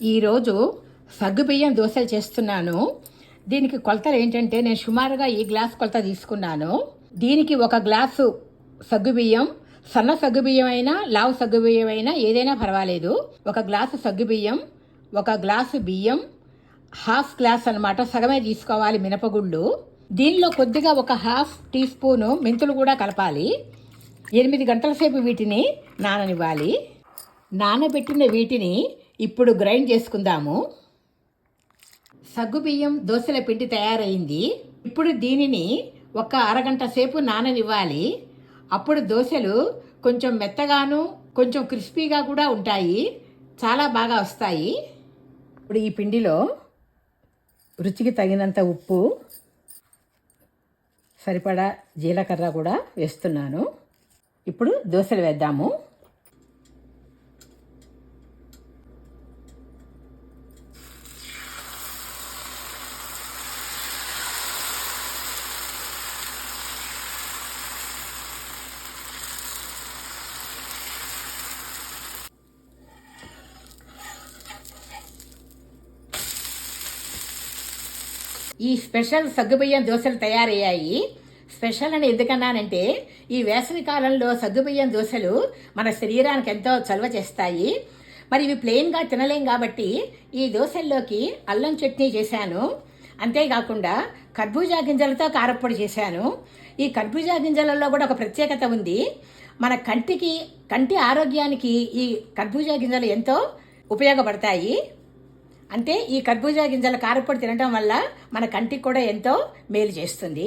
ఈరోజు సగ్గుబియ్యం దోశలు చేస్తున్నాను. దీనికి కొలతలు ఏంటంటే నేను సుమారుగా ఈ గ్లాస్ కొలత తీసుకున్నాను. దీనికి ఒక గ్లాసు సగ్గుబియ్యం సన్న సగ్గుబియ్యం అయినా లావు సగ్గుబియ్యం అయినా ఏదైనా పర్వాలేదు. ఒక గ్లాసు సగ్గుబియ్యం ఒక గ్లాసు బియ్యం హాఫ్ గ్లాస్ అన్నమాట సగమే తీసుకోవాలి మినపగుళ్ళు. దీనిలో కొద్దిగా ఒక హాఫ్ టీ స్పూను మెంతులు కూడా కలపాలి. ఎనిమిది గంటల సేపు వీటిని నాననివ్వాలి. నానబెట్టిన వీటిని ఇప్పుడు గ్రైండ్ చేసుకుందాము. సగ్గుబియ్యం దోశల పిండి తయారైంది. ఇప్పుడు దీనిని ఒక అరగంట సేపు నాననివ్వాలి. అప్పుడు దోశలు కొంచెం మెత్తగాను కొంచెం క్రిస్పీగా కూడా ఉంటాయి. చాలా బాగా వస్తాయి. ఇప్పుడు ఈ పిండిలో రుచికి తగినంత ఉప్పు సరిపడా జీలకర్ర కూడా వేస్తున్నాను. ఇప్పుడు దోశలు వేద్దాము. ఈ స్పెషల్ సగ్గుబియ్యం దోశలు తయారయ్యాయి. స్పెషల్ అని ఎందుకన్నానంటే ఈ వేసవి కాలంలో సగ్గుబియ్యం దోశలు మన శరీరానికి ఎంతో చలవ చేస్తాయి. మరి ఇవి ప్లెయిన్గా తినలేం కాబట్టి ఈ దోశల్లోకి అల్లం చట్నీ చేశాను. అంతేకాకుండా కర్బూజా గింజలతో కారప్పొడి చేశాను. ఈ కర్బూజా గింజలలో కూడా ఒక ప్రత్యేకత ఉంది. మన కంటికి కంటి ఆరోగ్యానికి ఈ కర్బూజా గింజలు ఎంతో ఉపయోగపడతాయి. అంటే ఈ కర్బూజా గింజల కారపొడి తినడం వల్ల మన కంటికి కూడా ఎంతో మేలు చేస్తుంది.